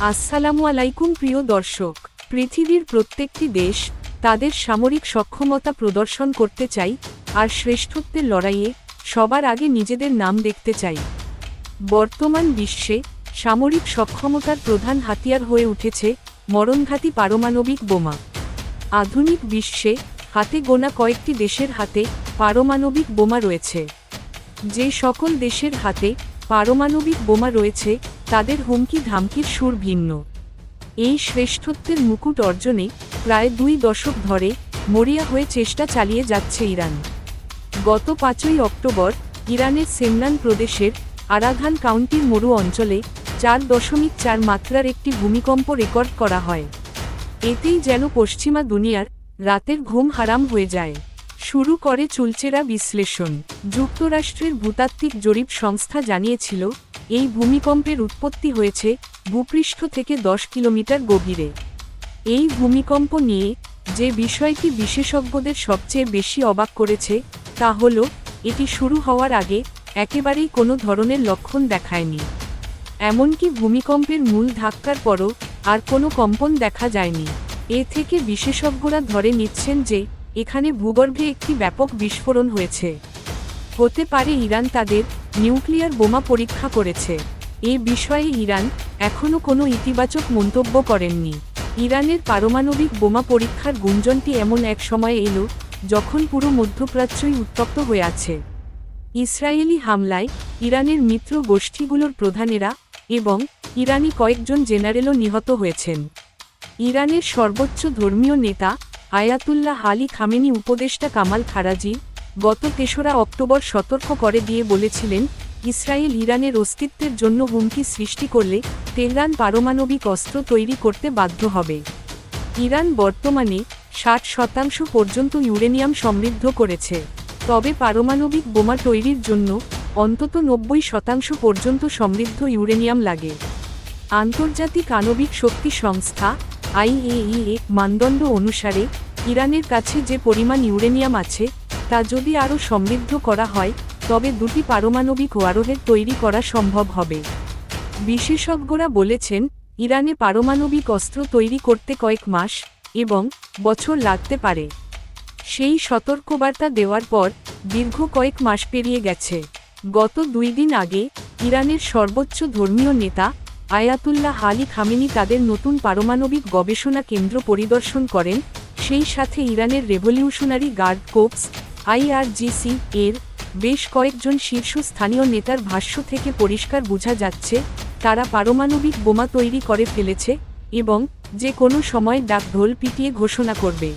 আসসালামু আলাইকুম প্রিয় দর্শক, পৃথিবীর প্রত্যেকটি দেশ তাদের সামরিক সক্ষমতা প্রদর্শন করতে চাই আর শ্রেষ্ঠত্বের লড়াইয়ে সবার আগে নিজেদের নাম দেখতে চাই। বর্তমান বিশ্বে সামরিক সক্ষমতার প্রধান হাতিয়ার হয়ে উঠেছে মরণঘাতী পারমাণবিক বোমা। আধুনিক বিশ্বে হাতে গোনা কয়েকটি দেশের হাতে পারমাণবিক বোমা রয়েছে। যে সকল দেশের হাতে পারমাণবিক বোমা রয়েছে তাদের হুমকি ধামকির সুর ভিন্ন। এই শ্রেষ্ঠত্বের মুকুট অর্জনে প্রায় দুই দশক ধরে মরিয়া হয়ে চেষ্টা চালিয়ে যাচ্ছে ইরান। গত পাঁচই অক্টোবর ইরানের সেমনান প্রদেশের আরাধান কাউন্টির মরু অঞ্চলে চার দশমিক চার মাত্রার একটি ভূমিকম্প রেকর্ড করা হয়। এতেই যেন পশ্চিমা দুনিয়ার রাতের ঘুম হারাম হয়ে যায়। শুরু করে চুলচেরা বিশ্লেষণ। যুক্তরাষ্ট্রের ভূতাত্ত্বিক জরিপ সংস্থা জানিয়েছিল, এই ভূমিকম্পের উৎপত্তি হয়েছে ভূপৃষ্ঠ থেকে দশ কিলোমিটার গভীরে। এই ভূমিকম্প নিয়ে যে বিষয়টি বিশেষজ্ঞদের সবচেয়ে বেশি অবাক করেছে, তা হল, এটি শুরু হওয়ার আগে একেবারেই কোনো ধরনের লক্ষণ দেখায়নি। এমনকি ভূমিকম্পের মূল ধাক্কার পরও আর কোনো কম্পন দেখা যায়নি। এ থেকে বিশেষজ্ঞরা ধরে নিচ্ছেন যে এখানে ভূগর্ভে একটি ব্যাপক বিস্ফোরণ হয়েছে। হতে পারে ইরান তাদের নিউক্লিয়ার বোমা পরীক্ষা করেছে। এ বিষয়ে ইরান এখনও কোনো ইতিবাচক মন্তব্য করেননি। ইরানের পারমাণবিক বোমা পরীক্ষার গুঞ্জনটি এমন এক সময় এলো, যখন পুরো মধ্যপ্রাচ্যই উত্তপ্ত হয়ে আছে। ইসরায়েলি হামলায় ইরানের মিত্র গোষ্ঠীগুলোর প্রধানেরা এবং ইরানি কয়েকজন জেনারেলও নিহত হয়েছেন। ইরানের সর্বোচ্চ ধর্মীয় নেতা আয়াতুল্লাহ আলী খামেনি উপদেষ্টা কামাল খারাজি গত তেসরা অক্টোবর সতর্ক করে দিয়ে বলেছিলেন, ইসরায়েল ইরানের অস্তিত্বের জন্য হুমকি সৃষ্টি করলে তেহরান পারমাণবিক অস্ত্র তৈরি করতে বাধ্য হবে। ইরান বর্তমানে ষাট শতাংশ পর্যন্ত ইউরেনিয়াম সমৃদ্ধ করেছে। তবে পারমাণবিক বোমা তৈরির জন্য অন্তত নব্বই শতাংশ পর্যন্ত সমৃদ্ধ ইউরেনিয়াম লাগে। আন্তর্জাতিক আণবিক শক্তি সংস্থা আইএইএ মানদণ্ড অনুসারে ইরানের কাছে যে পরিমাণ ইউরেনিয়াম আছে, তা যদি আরও সমৃদ্ধ করা হয়, তবে দুটি পারমাণবিক ওয়ারোহেড তৈরি করা সম্ভব হবে। বিশেষজ্ঞরা বলেছেন, ইরানে পারমাণবিক অস্ত্র তৈরি করতে কয়েক মাস এবং বছর লাগতে পারে। সেই সতর্কবার্তা দেওয়ার পর দীর্ঘ কয়েক মাস পেরিয়ে গেছে। গত দুই দিন আগে ইরানের সর্বোচ্চ ধর্মীয় নেতা আয়াতুল্লাহ আলী খামেনি তাদের নতুন পারমাণবিক গবেষণা কেন্দ্র পরিদর্শন করেন সেই সাথে ইরানের রেভলিউশনারি গার্ড কোপস আইআরজিসি এর বেশ কয়েকজন শীর্ষস্থানীয় নেতার ভাষ্য থেকে পরিষ্কার বোঝা যাচ্ছে, তারা পারমাণবিক বোমা তৈরি করে ফেলেছে এবং যে কোনো সময় ডাক ঢোল পিটিয়ে ঘোষণা করবে।